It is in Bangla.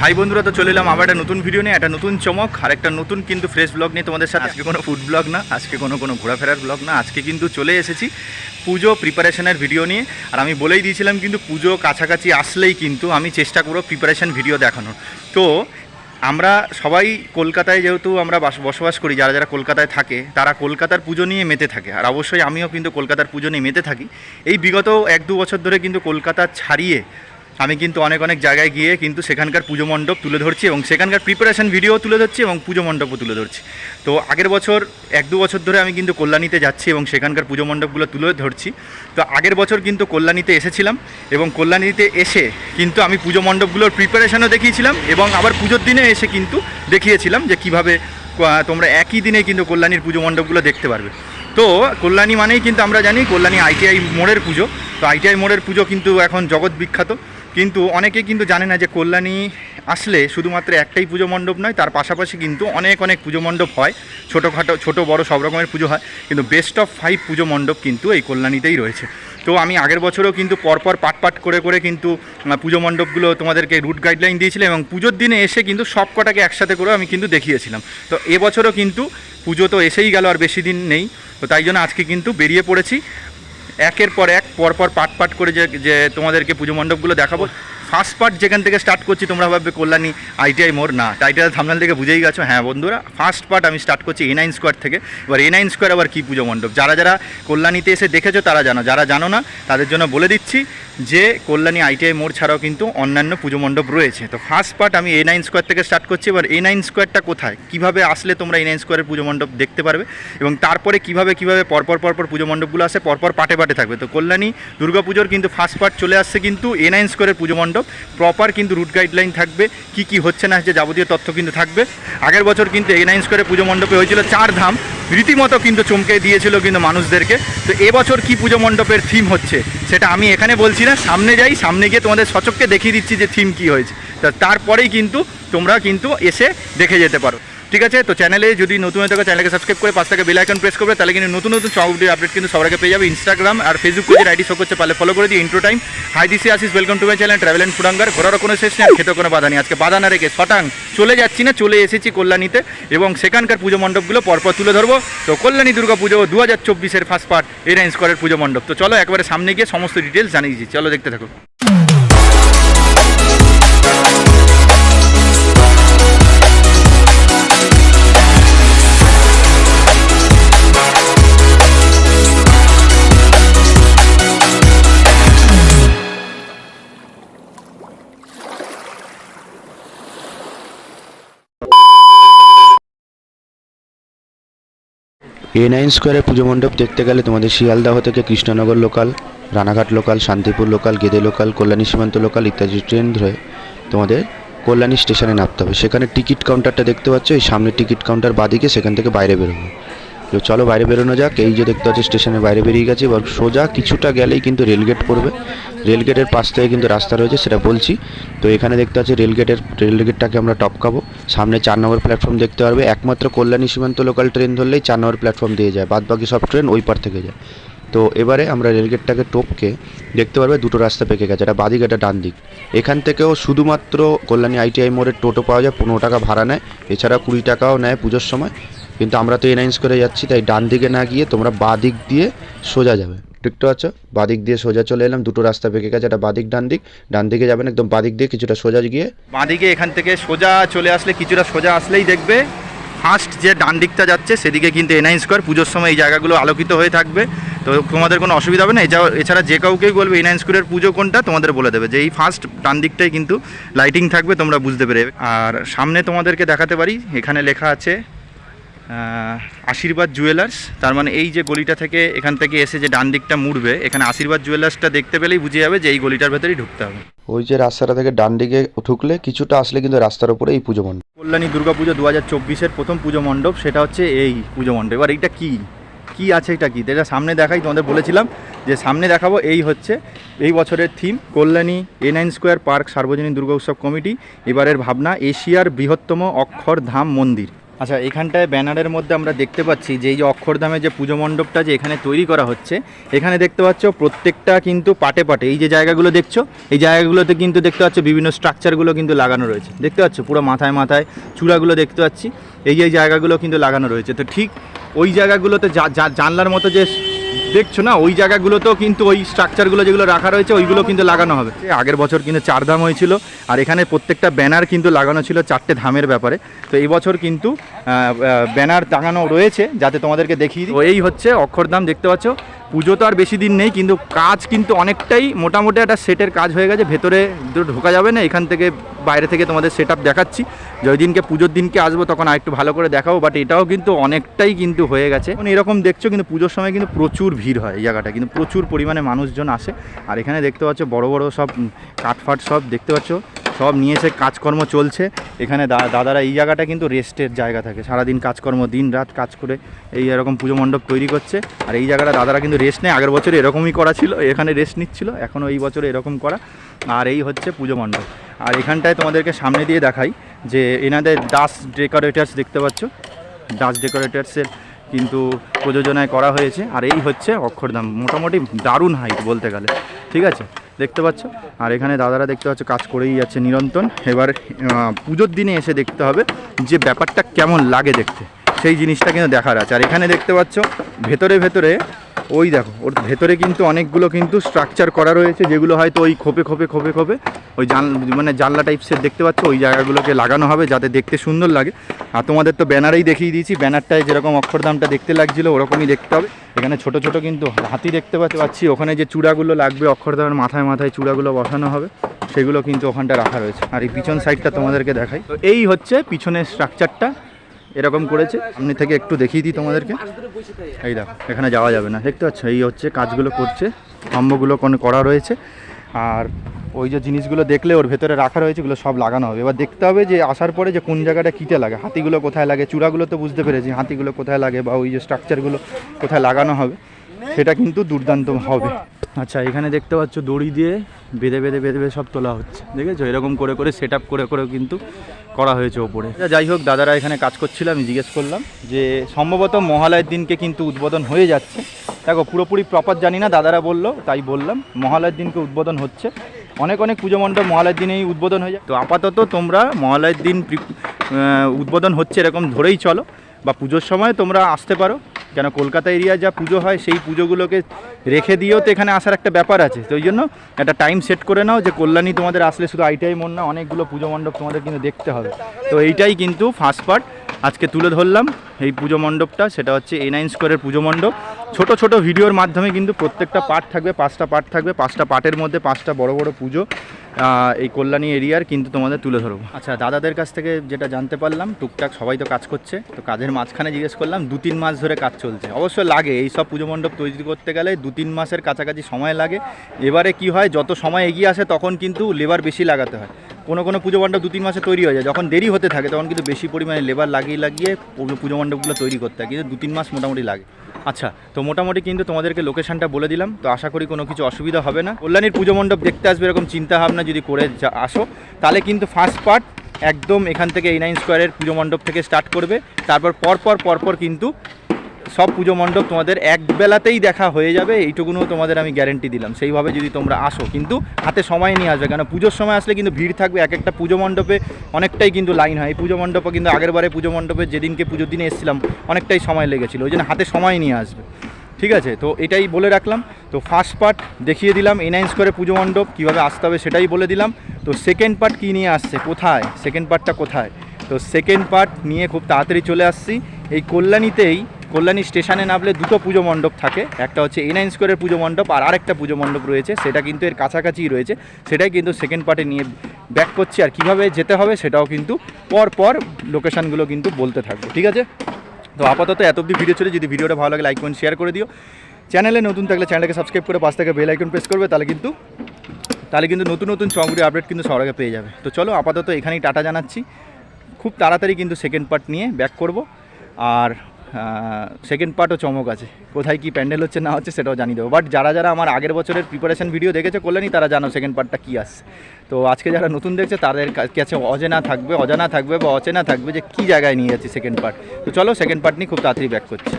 হাই বন্ধুরা, তো চলে এলাম আবার একটা নতুন ভিডিও নিয়ে, একটা নতুন চমক, আর একটা নতুন কিন্তু ফ্রেশ ব্লগ নিয়ে তোমাদের সাথে। আজকে কোনো ফুড ব্লগ না, আজকে কোনো কোনো ঘোরাফেরার ব্লগ না, আজকে কিন্তু চলে এসেছি পুজো প্রিপারেশনের ভিডিও নিয়ে। আর আমি বলেই দিয়েছিলাম কিন্তু পুজো কাছাকাছি আসলেই কিন্তু আমি চেষ্টা করব প্রিপারেশন ভিডিও দেখানোর। তো আমরা সবাই কলকাতায় যেহেতু আমরা বাস- বসবাস করি, যারা যারা কলকাতায় থাকে, তারা কলকাতার পুজো নিয়ে মেতে থাকে। আর অবশ্যই আমিও কিন্তু কলকাতার পুজো নিয়ে মেতে থাকি। এই বিগত এক দু বছর ধরে কিন্তু কলকাতা ছাড়িয়ে আমি কিন্তু অনেক অনেক জায়গায় গিয়ে কিন্তু সেখানকার পুজো মণ্ডপ তুলে ধরছি এবং সেখানকার প্রিপারেশন ভিডিও তুলে ধরছি এবং পুজো মণ্ডপও তুলে ধরছি। তো আগের বছর, এক দু বছর ধরে আমি কিন্তু কল্যাণীতে যাচ্ছি এবং সেখানকার পুজো মণ্ডপগুলো তুলে ধরছি। তো আগের বছর কিন্তু কল্যাণীতে এসেছিলাম এবং কল্যাণীতে এসে কিন্তু আমি পুজো মণ্ডপগুলোর প্রিপারেশনও দেখিয়েছিলাম এবং আবার পুজোর দিনে এসে কিন্তু দেখিয়েছিলাম যে কীভাবে তোমরা একই দিনে কিন্তু কল্যাণীর পুজো মণ্ডপগুলো দেখতে পারবে। তো কল্যাণী মানেই কিন্তু আমরা জানি কল্যাণী আইটিআই মোড়ের পুজো। তো আইটিআই মোড়ের পুজো কিন্তু এখন জগৎ বিখ্যাত। কিন্তু অনেকে কিন্তু জানে না যে কল্যাণী আসলে শুধুমাত্র একটাই পুজো মণ্ডপ নয়, তার পাশাপাশি কিন্তু অনেক অনেক পুজো মণ্ডপ হয়। ছোটোখাটো, ছোটো, বড় সব রকমের পুজো হয়, কিন্তু বেস্ট অফ ফাইভ পুজো মণ্ডপ কিন্তু এই কল্যাণীতেই রয়েছে। তো আমি আগের বছরও কিন্তু পরপর পাট পাট করে করে কিন্তু পুজো মণ্ডপগুলো তোমাদেরকে রুট গাইডলাইন দিয়েছিলাম এবং পুজোর দিনে এসে কিন্তু সব কটাকে একসাথে করেও আমি কিন্তু দেখিয়েছিলাম। তো এবছরও কিন্তু পুজো তো এসেই গেল আর বেশি দিন নেই, তো তাই জন্য আজকে কিন্তু বেরিয়ে পড়েছি। একের পর এক, পরপর পাট পাট করে যে যে তোমাদেরকে পুজো মণ্ডপগুলো দেখাবো। ফার্স্ট পার্ট যেখান থেকে স্টার্ট করছি, তোমরা ভাববে কল্যাণী আইটিআই মোড়, না টাইটেল থামনাল থেকে বুঝেই গেছো। হ্যাঁ বন্ধুরা ফার্স্ট পার্ট আমি স্টার্ট করছি এ নাইন স্কোয়ার থেকে। এবার এ নাইন স্কোয়ার আবার কী পুজো মণ্ডপ? যারা যারা কল্যাণীতে এসে দেখেছ, তারা জানো। যারা জানো না, তাদের জন্য বলে দিচ্ছি যে কল্যাণী আইটিআই মোড় ছাড়াও কিন্তু অন্যান্য পুজো মণ্ডপ রয়েছে। তো ফার্স্ট পার্ট আমি এ নাইন স্কোয়ার থেকে স্টার্ট করছি, এবার এ নাইন স্কোয়ারটা কোথায়? কীভাবে আসলে তোমরা এ নাইন স্কোয়ারের পুজো মণ্ডপ দেখতে পারবে? এবং তারপরে কীভাবে কীভাবে পরপর পরপর পুজো মণ্ডপগুলো আসে পরপর পাটে পাটে থাকবে। তো কল্যাণী দুর্গাপুজোর কিন্তু ফার্স্ট পার্ট চলে আসছে কিন্তু এ নাইন স্কোয়ারের পুজো মণ্ডপ। প্রপার কিন্তু রুট গাইডলাইন থাকবে, কি কি হচ্ছে না হচ্ছে যাবতীয় তথ্য কিন্তু থাকবে। আগের বছর কিন্তু এ নাইন স্কোয়ারের পুজো মণ্ডপে হয়েছিল চার ধাম, রীতিমতো কিন্তু চমকে দিয়েছিল কিন্তু মানুষদেরকে। তো এবছর কি পুজো মণ্ডপের থিম হচ্ছে, সেটা আমি এখানে বলছি না সামনে যাই, সামনে গিয়ে তোমাদের সচককে দেখিয়ে দিচ্ছি যে থিম কি হয়েছে। তারপরেই কিন্তু তোমরা কিন্তু এসে দেখে যেতে পারো। ঠিক আছে? তো চ্যানেলে যদি নতুন হয়ে থাকো চ্যানেলকে সাবস্ক্রাইব করে পাঁচ টাকা বেল আইকন প্রেস করবে, তাহলে কিন্তু নতুন নতুন সব আপডেট কিন্তু সবার আগে পেয়ে যাবে। ইনস্টাগ্রাম আর ফেসবুক পেজের আইডি শো করছে পারলে ফলো করে দিই ইন্ট্রো টাইম হাই দিসি আসিস welcome to my channel travel and ফুডাঙ্গার ঘোরারও কোনো শেষ নেই খেতে কোনো বাধা নেই। আজকে বাধা না রেখে শটাং চলে যাচ্ছি না, চলে এসেছি কল্যাণীতে। এবং সেখানকার পুজো মণ্ডপগুলো পরপর তুলে ধরবো। তো কল্যাণী দুর্গা পুজো দু হাজার চব্বিশের ফার্স্ট পার্ট এরাইন্স করের পুজো মণ্ডপ। তো চলো একবারে সামনে গিয়ে সমস্ত ডিটেলস জানিয়ে দিচ্ছি। চলো দেখতে থাকো। এ নাইন স্কোয়ারে পুজো মণ্ডপ দেখতে গেলে তোমাদের শিয়ালদাহ থেকে Krishnanagar local Ranaghat local Shantipur local Gede local Kalyani Simanta local ইত্যাদি ট্রেন ধরে তোমাদের কল্যাণী স্টেশনে নামতে হবে। সেখানে টিকিট কাউন্টারটা দেখতে পাচ্ছ, এই সামনে টিকিট কাউন্টার বাদিকে সেখান থেকে বাইরে বেরোবো। তো চলো বাইরে বেরোনো যাক। এই যে দেখতে পাচ্ছি, স্টেশনের বাইরে বেরিয়ে গেছে। এবার সোজা কিছুটা গেলেই কিন্তু রেলগেট পড়বে। রেলগেটের পাশ থেকে কিন্তু রাস্তা রয়েছে, সেটা বলছি। তো এখানে দেখতে পাচ্ছি রেলগেটের রেলগেটটাকে আমরা টপকাবো সামনে চার নম্বর প্ল্যাটফর্ম দেখতে পারবে। একমাত্র কল্যাণী সীমান্ত লোকাল ট্রেন ধরলেই চার নম্বর প্ল্যাটফর্ম দিয়ে যায়। বাদ বাকি সব ট্রেন ওই পার থেকে যায়। তো এবারে আমরা রেলগেটটাকে টপকে দেখতে পারবে দুটো রাস্তা পেকে গেছে। একটা বাদিক একটা ডান দিক। এখান থেকেও শুধুমাত্র কল্যাণী আইটিআই মোড়ের টোটো পাওয়া যায়, পনেরো টাকা ভাড়া নেয়। এছাড়া কুড়ি টাকাও নেয় পুজোর সময়। কিন্তু আমরা তো এনাইন্স করে যাচ্ছি, তাই ডান দিকে না গিয়ে তোমরা বাঁ দিক দিয়ে সোজা যাবে। দেখতে পাচ্ছ? বাদিক দিয়ে সোজা চলে এলাম, দুটো রাস্তা পেকে গেছে, একটা বাদিক ডান দিক। ডান দিকে যাবেন একদম বাদিক দিয়ে, কিছুটা সোজা গিয়ে। বাঁদিকে এখান থেকে সোজা চলে আসলে কিছুটা সোজা আসলেই দেখবে ফার্স্ট যে ডান দিকটা যাচ্ছে, সেদিকে কিন্তু এনআই স্কোয়ার পুজোর সময় এই জায়গাগুলো আলোকিত হয়ে থাকবে। তো তোমাদের কোনো অসুবিধা হবে না, এছাড়া যে কাউকেই বলবে এনআই স্কোয়ারের পুজো কোনটা, তোমাদের বলে দেবে যে এই ফার্স্ট ডান দিকটাই কিন্তু লাইটিং থাকবে, তোমরা বুঝতে পেরে আর সামনে তোমাদেরকে দেখাতে পারি, এখানে লেখা আছে আশীর্বাদ জুয়েলার্স তার মানে এই যে গলিটা থেকে এখান থেকে এসে যে ডান দিকটা মুড়বে এখানে আশীর্বাদ জুয়েলার্সটা দেখতে পেলেই বুঝে যাবে যে এই গলিটার ভেতরেই ঢুকতে হবে। ওই যে রাস্তাটা থেকে ডান দিকে ঢুকলে কিছুটা আসলে কিন্তু রাস্তার উপরে এই পুজো মণ্ডপ। কল্যাণী দুর্গা পুজো দু হাজার চব্বিশের প্রথম পুজো মণ্ডপ সেটা হচ্ছে এই পুজো মণ্ডপ। এবার এইটা কি? কি আছে এটা কি? এটা সামনে দেখাই তোমাদের বলেছিলাম যে সামনে দেখাবো এই হচ্ছে এই বছরের theme Kalyani A nine square park সার্বজনীন দুর্গা উৎসব কমিটি। এবারের ভাবনা এশিয়ার বৃহত্তম অক্ষরধাম মন্দির। আচ্ছা এখানটায় ব্যানারের মধ্যে আমরা দেখতে পাচ্ছি যে এই যে অক্ষরধামে যে পুজো মণ্ডপটা যে এখানে তৈরি করা হচ্ছে, এখানে দেখতে পাচ্ছ প্রত্যেকটা কিন্তু পাটে পাটে। এই যে জায়গাগুলো দেখছ, এই জায়গাগুলোতে কিন্তু দেখতে পাচ্ছ বিভিন্ন স্ট্রাকচারগুলো কিন্তু লাগানো রয়েছে। দেখতে পাচ্ছ পুরো মাথায় মাথায় চূড়াগুলো দেখতে পাচ্ছি। এই এই জায়গাগুলো কিন্তু লাগানো রয়েছে। তো ঠিক ওই জায়গাগুলোতে জানলার মতো যে দেখছ না, ওই জায়গাগুলোতেও কিন্তু ওই স্ট্রাকচারগুলো যেগুলো রাখা রয়েছে, ওইগুলো কিন্তু লাগানো হবে। আগের বছর কিন্তু চার ধাম হয়েছিল, আর এখানে প্রত্যেকটা ব্যানার কিন্তু লাগানো ছিল চারটে ধামের ব্যাপারে। তো এই বছর কিন্তু ব্যানার টাঙানো রয়েছে, যাতে তোমাদেরকে দেখিয়ে এই হচ্ছে অক্ষরধাম, দেখতে পাচ্ছ? পুজো তো আর বেশি দিন নেই, কিন্তু কাজ কিন্তু অনেকটাই মোটামুটি একটা সেটের কাজ হয়ে গেছে। ভেতরে ঢোকা যাবে না, এখান থেকে বাইরে থেকে তোমাদের সেট দেখাচ্ছি। দিনকে পুজোর দিনকে আসব তখন আর একটু ভালো করে দেখাবো বাট এটাও কিন্তু অনেকটাই কিন্তু হয়ে গেছে। এখন এরকম দেখছ কিন্তু পুজোর সময় কিন্তু প্রচুর ভিড় হয় এই জায়গাটা, কিন্তু প্রচুর পরিমাণে মানুষজন আসে। আর এখানে দেখতে পাচ্ছ বড় বড় সব কাঠফাট সব দেখতে পাচ্ছ। সব নিয়ে এসে কাজকর্ম চলছে। এখানে দাদারা এই জায়গাটা কিন্তু রেস্টের জায়গা থাকে। সারাদিন কাজকর্ম, দিন রাত কাজ করে এই এরকম পুজো মণ্ডপ তৈরি করছে। আর এই জায়গাটা দাদারা কিন্তু রেস্ট নেয়। আগের বছর এরকমই করা ছিল, এখানে রেস্ট নিচ্ছিল, এখনও এই বছর এরকম করা। আর এই হচ্ছে পুজো মণ্ডপ। আর এখানটায় তোমাদেরকে সামনে দিয়ে দেখাই যে এনাদের দাস ডেকোরেটার্স দেখতে পাচ্ছ? দাস ডেকোরেটার্সের কিন্তু প্রযোজনায় করা হয়েছে। আর এই হচ্ছে অক্ষরধাম। মোটামুটি দারুণ হাইট বলতে গেলে। ঠিক আছে? দেখতে পাচ্ছ? আর এখানে দাদারা দেখতে পাচ্ছ, কাজ করেই যাচ্ছে নিরন্তন এবার পুজোর দিনে এসে দেখতে হবে যে ব্যাপারটা কেমন লাগে দেখতে। সেই জিনিসটা কিন্তু দেখার আছে। আর এখানে দেখতে পাচ্ছ, ভেতরে ভেতরে ওই দেখো, ওর ভেতরে কিন্তু অনেকগুলো কিন্তু স্ট্রাকচার করা রয়েছে, যেগুলো হয়তো ওই খোপে খোপে খোপে খোপে, ওই জান মানে জানলা টাইপসের দেখতে পাচ্ছ, ওই জায়গাগুলোকে লাগানো হবে যাতে দেখতে সুন্দর লাগে। আর তোমাদের তো ব্যানারেই দেখিয়ে দিয়েছি, ব্যানারটায় যেরকম অক্ষরদামটা দেখতে লাগছিল, ওরকমই দেখতে হবে। এখানে ছোট ছোট কিন্তু হাতি দেখতে পাচ্ছি ওখানে যে চূড়াগুলো লাগবে অক্ষরদামের মাথায় মাথায় চূড়াগুলো বসানো হবে, সেগুলো কিন্তু ওখানটা রাখা রয়েছে। আর এই পিছন সাইডটা তোমাদেরকে দেখাই। তো এই হচ্ছে পিছনের স্ট্রাকচারটা এরকম করেছে। সামনে থেকে একটু দেখিয়ে দিই তোমাদেরকে। এই দেখো, এখানে যাওয়া যাবে না। দেখতে পাচ্ছ, এই হচ্ছে কাজগুলো করছে। স্তম্ভগুলো কোন করা রয়েছে। আর ওই যে জিনিসগুলো দেখলে ওর ভেতরে রাখা রয়েছে, এগুলো সব লাগানো হবে। এবার দেখতে হবে যে, আসার পরে যে কোন জায়গাটা কিতে লাগে, হাতিগুলো কোথায় লাগে, চূড়াগুলো তো বুঝতে পেরেছি, হাতিগুলো কোথায় লাগে বা ওই যে স্ট্রাকচারগুলো কোথায় লাগানো হবে, সেটা কিন্তু দুর্দান্ত হবে। আচ্ছা এখানে দেখতে পাচ্ছ, দড়ি দিয়ে বেঁধে বেঁধে বেঁধে বেঁধে সব তোলা হচ্ছে। দেখেছ? এরকম করে করে সেট করে করে কিন্তু করা হয়েছে ওপরে। যাই হোক, দাদারা এখানে কাজ করছিল, আমি জিজ্ঞেস করলাম যে সম্ভবত মহালয়ের দিনকে কিন্তু উদ্বোধন হয়ে যাচ্ছে। দেখো, পুরোপুরি প্রপার জানি না, দাদারা বলল, তাই বললাম, মহালয়ের দিনকে উদ্বোধন হচ্ছে। অনেক অনেক পুজো মণ্ডপ মহালয়ের দিনেই উদ্বোধন হয়ে যায়। তো আপাতত তোমরা মহালয়ের দিন উদ্বোধন হচ্ছে এরকম ধরেই চলো, বা পুজোর সময় তোমরা আসতে পারো। কেন কলকাতা এরিয়া যা পুজো হয়, সেই পুজোগুলোকে রেখে দিয়েও তো এখানে আসার একটা ব্যাপার আছে। তো ওই জন্য একটা টাইম সেট করে নাও যে কল্যাণী তোমাদের আসলে শুধু আইটাই মন না, অনেকগুলো পুজো মণ্ডপ তোমাদের কিন্তু দেখতে হবে। তো এইটাই কিন্তু ফার্স্ট পার্ট আজকে তুলে ধরলাম এই পুজো মণ্ডপটা, সেটা হচ্ছে এ নাইন স্কোয়ারের পুজো মণ্ডপ। ছোটো, ছোট ভিডিওর মাধ্যমে কিন্তু প্রত্যেকটা পার্ট থাকবে, পাঁচটা পার্ট থাকবে, পাঁচটা পার্টের মধ্যে পাঁচটা বড় বড় পুজো এই কল্যাণী এরিয়ার কিন্তু তোমাদের তুলে ধরবো। আচ্ছা দাদাদের কাছ থেকে যেটা জানতে পারলাম, টুকটাক সবাই তো কাজ করছে, তো কাজের মাঝখানে জিজ্ঞেস করলাম, দু তিন মাস ধরে কাজ চলছে। অবশ্য লাগে, এই সব পুজো মণ্ডপ তৈরি করতে গেলে দু তিন মাসের কাছাকাছি সময় লাগে। এবারে কি হয়, যত সময় এগিয়ে আসে, তখন কিন্তু লেবার বেশি লাগাতে হয়। কোনো কোনো পুজো মণ্ডপ দু তিন মাসে তৈরি হয়ে যায়। যখন দেরি হতে থাকে, তখন কিন্তু বেশি পরিমাণে লেবার লাগিয়ে লাগিয়ে পুজো- মণ্ডপগুলো তৈরি করতে হয়। কিন্তু দু তিন মাস মোটামুটি লাগে। আচ্ছা তো মোটামুটি কিন্তু তোমাদেরকে লোকেশনটা বলে দিলাম। তো আশা করি কোনো কিছু অসুবিধা হবে না। কল্যাণীর পুজো মণ্ডপ দেখতে আসবে এরকম চিন্তা ভাবনা যদি করে আসো, তাহলে কিন্তু ফার্স্ট পার্ট একদম এখান থেকে এই নাইন স্কোয়ারের পুজো মণ্ডপ থেকে স্টার্ট করবে। তারপর পরপর পরপর কিন্তু সব পুজো মণ্ডপ তোমাদের এক বেলাতেই দেখা হয়ে যাবে, এইটুকুনও তোমাদের আমি গ্যারেন্টি দিলাম। সেইভাবে যদি তোমরা আসো, কিন্তু হাতে সময় নিয়ে আসবে, কেন পুজোর সময় আসলে কিন্তু ভিড় থাকবে, এক একটা পুজো মণ্ডপে অনেকটাই কিন্তু লাইন হয়। এই পুজো মণ্ডপে কিন্তু আগের বারে পুজো মণ্ডপে যেদিনকে পুজোর দিনে এসেছিলাম, অনেকটাই সময় লেগেছিলো ওই জন্য হাতে সময় নিয়ে আসবে। ঠিক আছে? তো এটাই বলে রাখলাম। তো ফার্স্ট পার্ট দেখিয়ে দিলাম এনআইন্স করে পুজো মণ্ডপ, কীভাবে আসতে হবে সেটাই বলে দিলাম। তো সেকেন্ড পার্ট কী নিয়ে আসছে, কোথায়? সেকেন্ড পার্টটা কোথায়? তো সেকেন্ড পার্ট নিয়ে খুব তাড়াতাড়ি চলে আসছি। এই কল্যাণীতেই কল্যাণী স্টেশনে নামলে দুটো পুজো মণ্ডপ থাকে। একটা হচ্ছে এনআইন স্কোয়ারের পুজো মণ্ডপ আর আরেকটা পুজো মণ্ডপ রয়েছে। সেটা কিন্তু এর কাছাকাছিই রয়েছে। সেটাই কিন্তু সেকেন্ড পার্টে নিয়ে ব্যাক করছি আর কীভাবে যেতে হবে সেটাও কিন্তু পর পর লোকেশানগুলো কিন্তু বলতে থাকব। ঠিক আছে? তো আপাতত এত অব্দি ভিডিও চলে। যদি ভিডিওটা ভালো লাগে লাইক কমেন্ট শেয়ার করে দিও। চ্যানেলে নতুন থাকলে চ্যানেলটাকে সাবস্ক্রাইব করে পাশ থেকে বেল আইকন প্রেস করবে, তাহলে কিন্তু তাহলে কিন্তু নতুন নতুন চমগুড়ি আপডেট কিন্তু সবার পেয়ে যাবে। তো চলো, আপাতত এখানেই টাটা জানাচ্ছি। খুব তাড়াতাড়ি কিন্তু সেকেন্ড পার্ট নিয়ে ব্যাক করব। আর সেকেন্ড পার্টও চমক আছে। কোথায় কি প্যান্ডেল হচ্ছে, না হচ্ছে, সেটাও জানিয়ে দেবো। বাট যারা যারা আমার আগের বছরের প্রিপারেশন ভিডিও দেখেছে কল্যাণী তারা জানো সেকেন্ড পার্টটা কী আসছে। তো আজকে যারা নতুন দেখছে, তাদের কাছে অজেনা থাকবে, অজানা থাকবে বা অচেনা থাকবে যে কী জায়গায় নিয়ে যাচ্ছে সেকেন্ড পার্ট তো চলো সেকেন্ড পার্ট নিয়ে খুব তাড়াতাড়ি ব্যাক করছি।